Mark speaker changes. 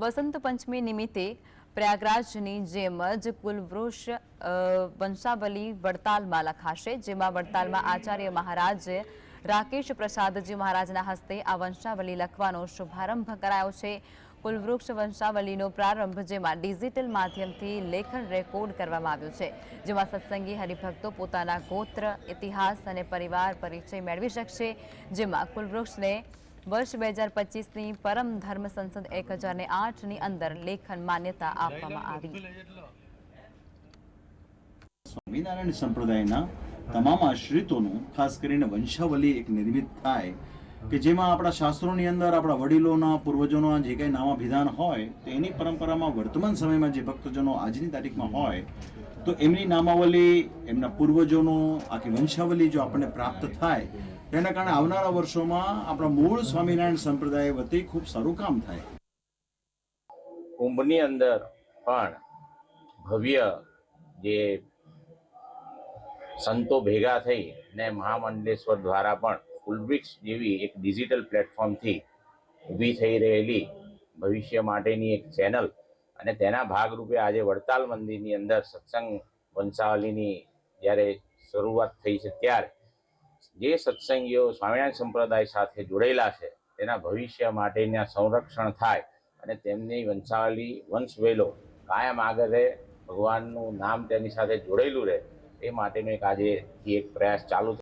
Speaker 1: વસંત પંચમી નિમિત્તે પ્રયાગરાજની જેમ જ કુલવૃક્ષ વંશાવલી વડતાલમાં લખાશે જેમાં વડતાલમાં આચાર્ય મહારાજ રાકેશ પ્રસાદજી મહારાજના હસ્તે આ વંશાવલી લખવાનો શુભારંભ કરાયો છે. કુલવૃક્ષ વંશાવલીનો પ્રારંભ જેમાં ડિજિટલ માધ્યમથી લેખન રેકોર્ડ કરવામાં આવ્યું છે, જેમાં સત્સંગી હરિભક્તો પોતાના ગોત્ર, ઇતિહાસ અને પરિવાર પરિચય મેળવી શકશે, જેમાં કુલવૃક્ષને વર્ષ બે હજાર પચીસની પરમ ધર્મ સંસદ એક હજાર આઠની અંદર લેખન માન્યતા આપવામાં આવી.
Speaker 2: સ્વામિનારાયણ સંપ્રદાયના તમામ આશ્રિતોનું, ખાસ કરીને વંશાવલી એક નિર્મિત થાય કે જેમાં આપણા શાસ્ત્રોની અંદર આપણા વડીલોના, પૂર્વજોના જે કંઈ નામાભિધાન હોય, તો એની પરંપરામાં વર્તમાન સમયમાં જે ભક્તજનો આજની તારીખમાં હોય, તો એમની નામાવલી, એમના પૂર્વજોનો, આખી વંશાવલી જો આપણને પ્રાપ્ત થાય તેના કારણે આવનારા વર્ષોમાં આપણા મૂળ સ્વામિનારાયણ સંપ્રદાય વતી ખૂબ સારું કામ થાય.
Speaker 3: કુંભની અંદર પણ ભવ્ય જે સંતો ભેગા થઈ ને મહામંડલેશ્વર દ્વારા પણ ફૂલબ્રિક્સ જેવી એક ડિજિટલ પ્લેટફોર્મથી ઊભી થઈ રહેલી ભવિષ્ય માટેની એક ચેનલ અને તેના ભાગરૂપે આજે વડતાલ મંદિરની અંદર સત્સંગ વંશાવલીની જ્યારે શરૂઆત થઈ છે ત્યારે જે સત્સંગીઓ સ્વામિનારાયણ સંપ્રદાય સાથે જોડાયેલા છે, તેના ભવિષ્ય માટેના સંરક્ષણ થાય અને તેમની વંશાવલી વંશવેલો કાયમ આગળ રહે, ભગવાનનું નામ તેની સાથે જોડેલું રહે, એ માટેનો એક આજે એક પ્રયાસ ચાલુ